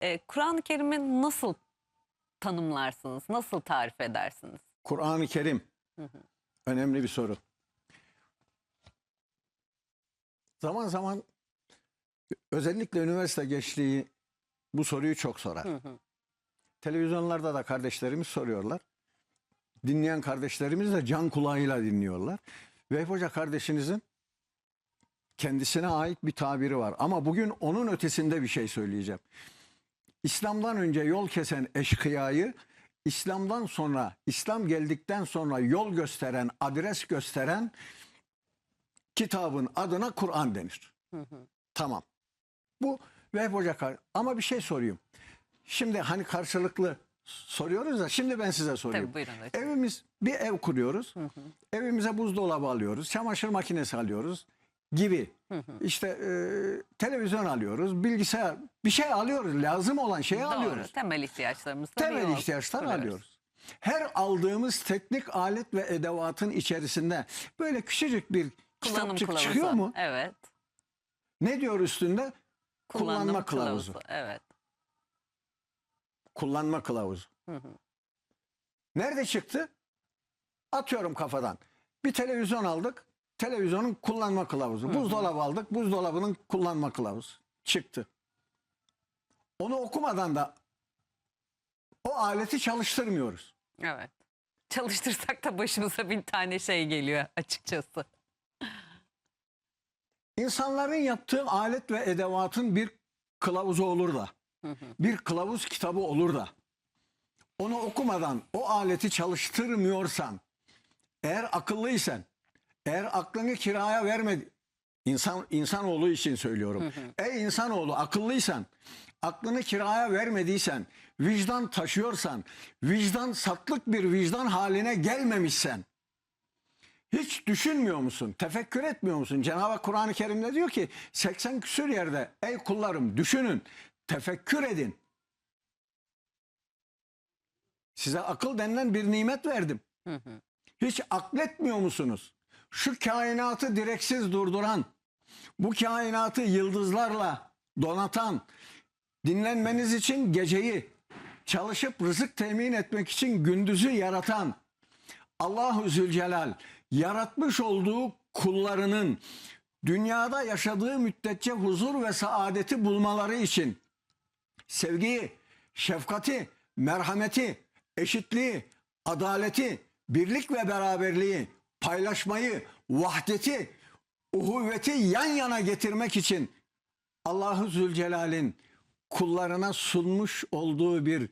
e, Kur'an-ı Kerim'i nasıl tanımlarsınız? Nasıl tarif edersiniz? Kur'an-ı Kerim. Önemli bir soru. Zaman zaman özellikle üniversite gençliği bu soruyu çok sorar. Televizyonlarda da kardeşlerimiz soruyorlar. Dinleyen kardeşlerimiz de can kulağıyla dinliyorlar. Vehbi Hoca kardeşinizin kendisine ait bir tabiri var. Ama bugün onun ötesinde bir şey söyleyeceğim. İslam'dan önce yol kesen eşkıyayı, İslam'dan sonra, İslam geldikten sonra yol gösteren, adres gösteren kitabın adına Kur'an denir. Tamam. Bu Vehbi Hoca ama bir şey sorayım. Şimdi hani karşılıklı soruyoruz da şimdi ben size sorayım. Tabii buyurun hocam. Evimiz bir ev kuruyoruz. Evimize buzdolabı alıyoruz, çamaşır makinesi alıyoruz gibi. İşte e, televizyon alıyoruz, bilgisayar bir şey alıyoruz. Lazım olan şeyi Doğru. alıyoruz. Temel ihtiyaçlarımızı Temel ihtiyaçlar alıyoruz. Her aldığımız teknik alet ve edevatın içerisinde böyle küçücük bir Kullanım kitapçık kılavuzu. çıkıyor mu? Evet. Ne diyor üstünde? Kullanım Kullanma kılavuzu. Evet. Kullanma kılavuzu. Nerede çıktı? Atıyorum kafadan. Bir televizyon aldık. Televizyonun kullanma kılavuzu. Buzdolabı aldık. Buzdolabının kullanma kılavuzu. Çıktı. Onu okumadan da o aleti çalıştırmıyoruz. Evet. Çalıştırsak da başımıza bin tane şey geliyor açıkçası. İnsanların yaptığı alet ve edevatın bir kılavuzu olur da, bir kılavuz kitabı olur da, onu okumadan o aleti çalıştırmıyorsan, eğer akıllıysan, eğer aklını kiraya vermedi, insan insanoğlu için söylüyorum. Ey insanoğlu akıllıysan, aklını kiraya vermediysen, vicdan taşıyorsan, vicdan satlık bir vicdan haline gelmemişsen, hiç düşünmüyor musun? Tefekkür etmiyor musun? Cenab-ı Hak Kur'an-ı Kerim'de diyor ki 80 küsür yerde ey kullarım düşünün, tefekkür edin. Size akıl denilen bir nimet verdim. Hiç akletmiyor musunuz? Şu kainatı direksiz durduran, bu kainatı yıldızlarla donatan, dinlenmeniz için geceyi, çalışıp rızık temin etmek için gündüzü yaratan, Allahu Zülcelal yaratmış olduğu kullarının dünyada yaşadığı müddetçe huzur ve saadeti bulmaları için sevgiyi, şefkati, merhameti, eşitliği, adaleti, birlik ve beraberliği, paylaşmayı, vahdeti, uhuvveti yan yana getirmek için Allahu Zülcelal'in kullarına sunmuş olduğu bir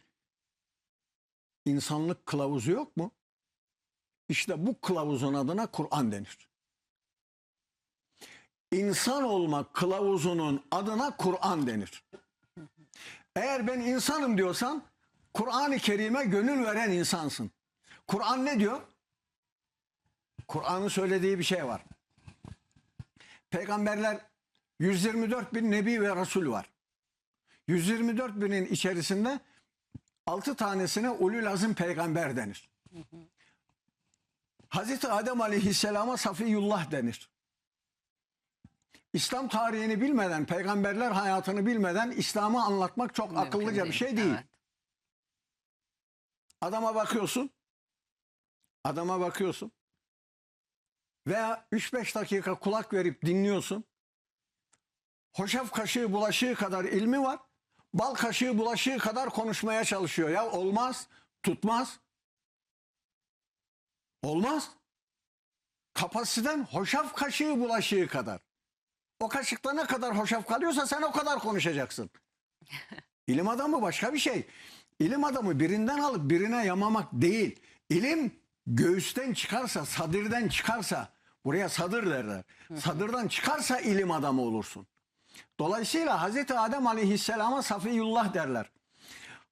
insanlık kılavuzu yok mu? İşte bu kılavuzun adına Kur'an denir. İnsan olma kılavuzunun adına Kur'an denir. Eğer ben insanım diyorsan Kur'an-ı Kerim'e gönül veren insansın. Kur'an ne diyor? Kur'an'ın söylediği bir şey var. Peygamberler 124 bin nebi ve resul var. 124 binin içerisinde 6 tanesine ulul azim peygamber denir. Hazreti Adem Aleyhisselam'a Safiyullah denir. İslam tarihini bilmeden, peygamberler hayatını bilmeden İslam'ı anlatmak çok Mümkün akıllıca bir şey değil. Evet. Adama bakıyorsun. Adama bakıyorsun. Veya 3-5 dakika kulak verip dinliyorsun. Hoşaf kaşığı bulaşığı kadar ilmi var. Bal kaşığı bulaşığı kadar konuşmaya çalışıyor. Ya olmaz, tutmaz. Olmaz. Kapasiten hoşaf kaşığı bulaşığı kadar. O kaşıkta ne kadar hoşaf kalıyorsa sen o kadar konuşacaksın. İlim adamı başka bir şey. İlim adamı birinden alıp birine yamamak değil. İlim göğüsten çıkarsa, sadirden çıkarsa, buraya sadır derler. Sadırdan çıkarsa ilim adamı olursun. Dolayısıyla Hazreti Adem Aleyhisselam'a Safiyullah derler.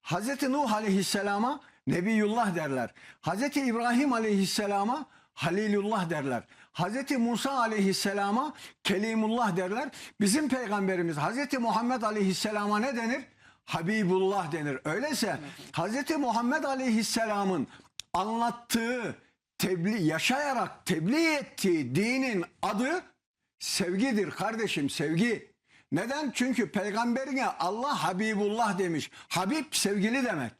Hazreti Nuh Aleyhisselam'a Nebiyullah derler. Hazreti İbrahim Aleyhisselam'a Halilullah derler. Hazreti Musa Aleyhisselam'a Kelimullah derler. Bizim peygamberimiz Hazreti Muhammed Aleyhisselam'a ne denir? Habibullah denir. Öyleyse Hazreti Muhammed Aleyhisselam'ın anlattığı, tebliğ, yaşayarak tebliğ ettiği dinin adı sevgidir kardeşim sevgi. Neden? Çünkü peygamberine Allah Habibullah demiş. Habib sevgili demek.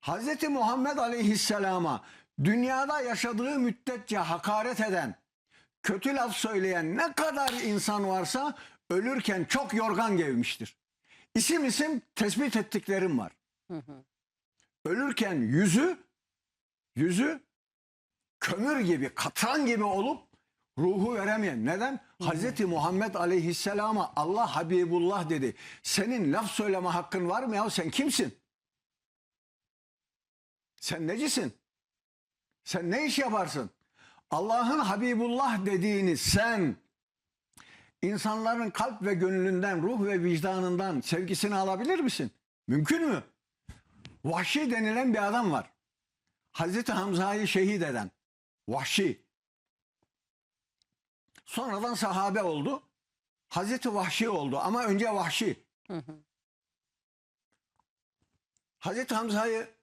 Hazreti Muhammed Aleyhisselam'a dünyada yaşadığı müddetçe hakaret eden, kötü laf söyleyen ne kadar insan varsa ölürken çok yorgan gevmiştir. İsim isim tespit ettiklerim var. Ölürken yüzü, yüzü kömür gibi, katran gibi olup ruhu veremeyen. Neden? Hazreti Muhammed Aleyhisselam'a Allah Habibullah dedi. Senin laf söyleme hakkın var mı ya? Sen kimsin? Sen necisin? Sen ne iş yaparsın? Allah'ın Habibullah dediğini sen insanların kalp ve gönlünden, ruh ve vicdanından sevgisini alabilir misin? Mümkün mü? Vahşi denilen bir adam var. Hazreti Hamza'yı şehit eden. Vahşi. Sonradan sahabe oldu. Hazreti Vahşi oldu ama önce Vahşi. Hazreti Hamza'yı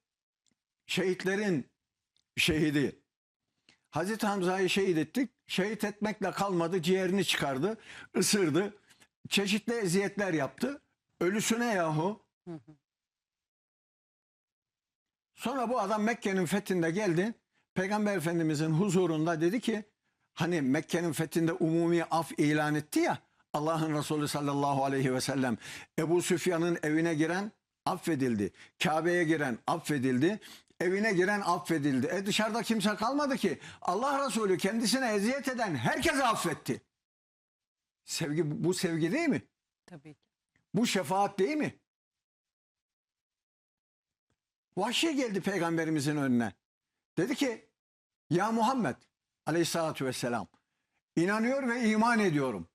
şehitlerin şehidi. Hazreti Hamza'yı şehit ettik. Şehit etmekle kalmadı. Ciğerini çıkardı. ısırdı. Çeşitli eziyetler yaptı. Ölüsüne yahu. Sonra bu adam Mekke'nin fethinde geldi. Peygamber Efendimizin huzurunda dedi ki hani Mekke'nin fethinde umumi af ilan etti ya Allah'ın Resulü sallallahu aleyhi ve sellem Ebu Süfyan'ın evine giren affedildi. Kabe'ye giren affedildi. Evine giren affedildi. E dışarıda kimse kalmadı ki. Allah Resulü kendisine eziyet eden herkese affetti. Sevgi bu sevgi değil mi? Tabii ki. Bu şefaat değil mi? Vahşi geldi peygamberimizin önüne. Dedi ki ya Muhammed aleyhissalatü vesselam inanıyor ve iman ediyorum.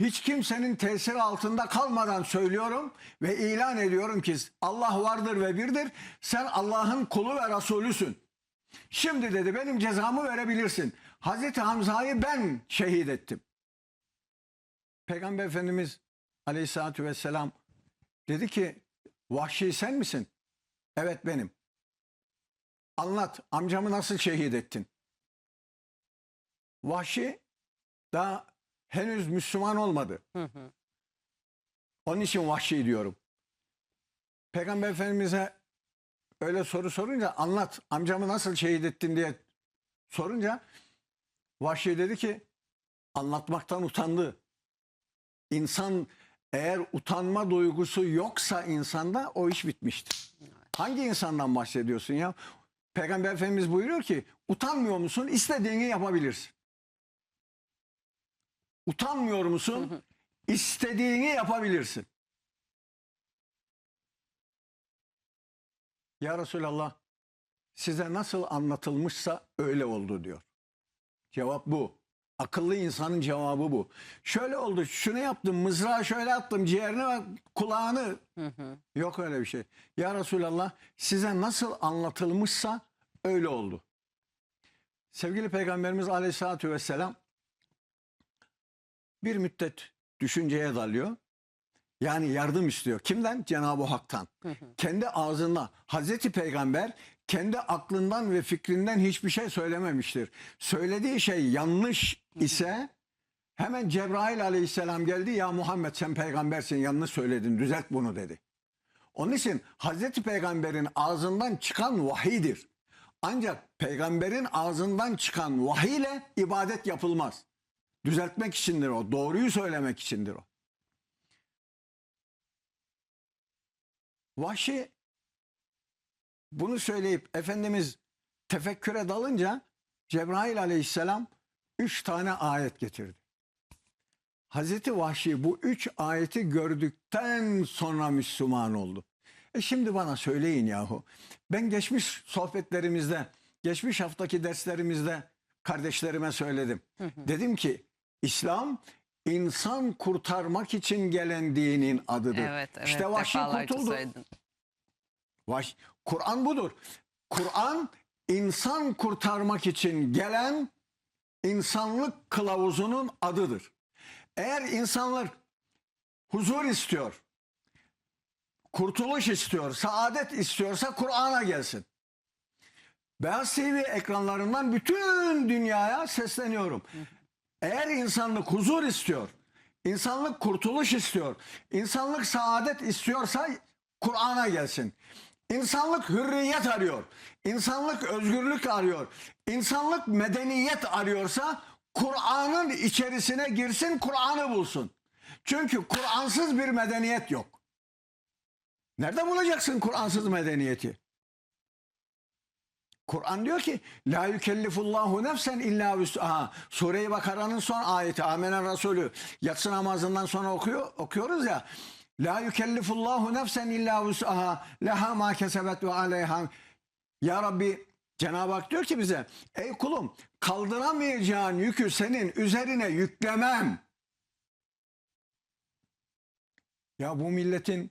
Hiç kimsenin tesiri altında kalmadan söylüyorum ve ilan ediyorum ki Allah vardır ve birdir. Sen Allah'ın kulu ve Resulüsün. Şimdi dedi benim cezamı verebilirsin. Hazreti Hamza'yı ben şehit ettim. Peygamber Efendimiz aleyhissalatü vesselam dedi ki vahşi sen misin? Evet benim. Anlat amcamı nasıl şehit ettin? Vahşi daha henüz Müslüman olmadı. Onun için vahşi diyorum. Peygamber Efendimiz'e öyle soru sorunca anlat amcamı nasıl şehit ettin diye sorunca vahşi dedi ki anlatmaktan utandı. İnsan eğer utanma duygusu yoksa insanda o iş bitmiştir. Hangi insandan bahsediyorsun ya? Peygamber Efendimiz buyuruyor ki utanmıyor musun? İstediğini yapabilirsin. Utanmıyor musun? İstediğini yapabilirsin. Ya Resulallah size nasıl anlatılmışsa öyle oldu diyor. Cevap bu. Akıllı insanın cevabı bu. Şöyle oldu, şunu yaptım, mızrağı şöyle attım, ciğerini ve kulağını. Yok öyle bir şey. Ya Resulallah size nasıl anlatılmışsa öyle oldu. Sevgili Peygamberimiz Aleyhisselatü Vesselam bir müddet düşünceye dalıyor. Yani yardım istiyor. Kimden? Cenab-ı Hak'tan. Kendi ağzından. Hazreti Peygamber kendi aklından ve fikrinden hiçbir şey söylememiştir. Söylediği şey yanlış ise hemen Cebrail aleyhisselam geldi. Ya Muhammed sen peygambersin yanlış söyledin düzelt bunu dedi. Onun için Hazreti Peygamber'in ağzından çıkan vahidir. Ancak peygamberin ağzından çıkan vahiy ile ibadet yapılmaz. Düzeltmek içindir o. Doğruyu söylemek içindir o. Vahşi bunu söyleyip Efendimiz tefekküre dalınca Cebrail aleyhisselam üç tane ayet getirdi. Hazreti Vahşi bu üç ayeti gördükten sonra Müslüman oldu. E şimdi bana söyleyin yahu. Ben geçmiş sohbetlerimizde, geçmiş haftaki derslerimizde kardeşlerime söyledim. Dedim ki İslam insan kurtarmak için gelen dinin adıdır. Evet, evet. İşte Vahşi kurtuldu. söyledin. Vaş- Kur'an budur. Kur'an insan kurtarmak için gelen insanlık kılavuzunun adıdır. Eğer insanlar huzur istiyor, kurtuluş istiyor, saadet istiyorsa Kur'an'a gelsin. Beyaz TV ekranlarından bütün dünyaya sesleniyorum. Eğer insanlık huzur istiyor, İnsanlık kurtuluş istiyor. İnsanlık saadet istiyorsa Kur'an'a gelsin. İnsanlık hürriyet arıyor. İnsanlık özgürlük arıyor. İnsanlık medeniyet arıyorsa Kur'an'ın içerisine girsin, Kur'an'ı bulsun. Çünkü Kur'ansız bir medeniyet yok. Nerede bulacaksın Kur'ansız medeniyeti? Kur'an diyor ki la yükellifullahu nefsen illa vüs'aha. Sure-i Bakara'nın son ayeti Amenen Resulü yatsı namazından sonra okuyor, okuyoruz ya. La yükellifullahu nefsen illa vüs'aha leha ma kesebet ve aleyha. Ya Rabbi Cenab-ı Hak diyor ki bize ey kulum kaldıramayacağın yükü senin üzerine yüklemem. Ya bu milletin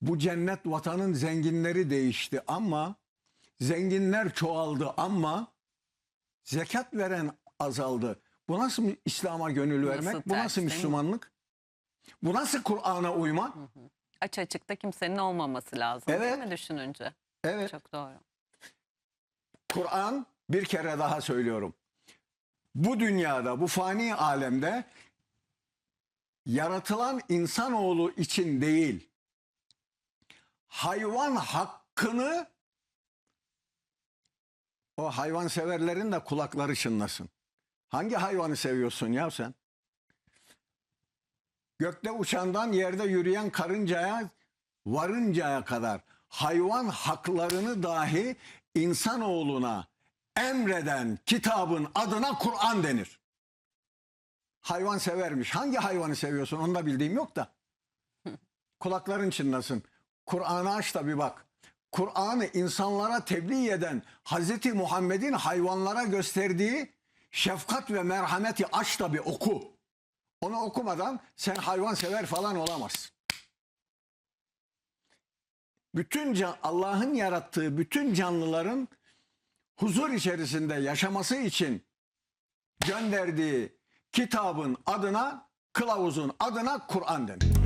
bu cennet vatanın zenginleri değişti ama zenginler çoğaldı ama zekat veren azaldı. Bu nasıl İslam'a gönül Nasıl vermek? Bu nasıl değil mi? Müslümanlık? Bu nasıl Kur'an'a uyma? Aç açıkta kimsenin olmaması lazım değil Evet. mi düşününce? Evet. Çok doğru. Kur'an bir kere daha söylüyorum. Bu dünyada, bu fani alemde yaratılan insanoğlu için değil, hayvan hakkını o hayvan severlerin de kulakları çınlasın. Hangi hayvanı seviyorsun ya sen? Gökte uçandan yerde yürüyen karıncaya varıncaya kadar hayvan haklarını dahi insanoğluna emreden kitabın adına Kur'an denir. Hayvan severmiş. Hangi hayvanı seviyorsun onu da bildiğim yok da. Kulakların çınlasın. Kur'an'ı aç da bir bak. Kur'an'ı insanlara tebliğ eden Hazreti Muhammed'in hayvanlara gösterdiği şefkat ve merhameti aç da bir oku. Onu okumadan sen hayvan sever falan olamazsın. Bütün Allah'ın yarattığı bütün canlıların huzur içerisinde yaşaması için gönderdiği kitabın adına, kılavuzun adına Kur'an denir.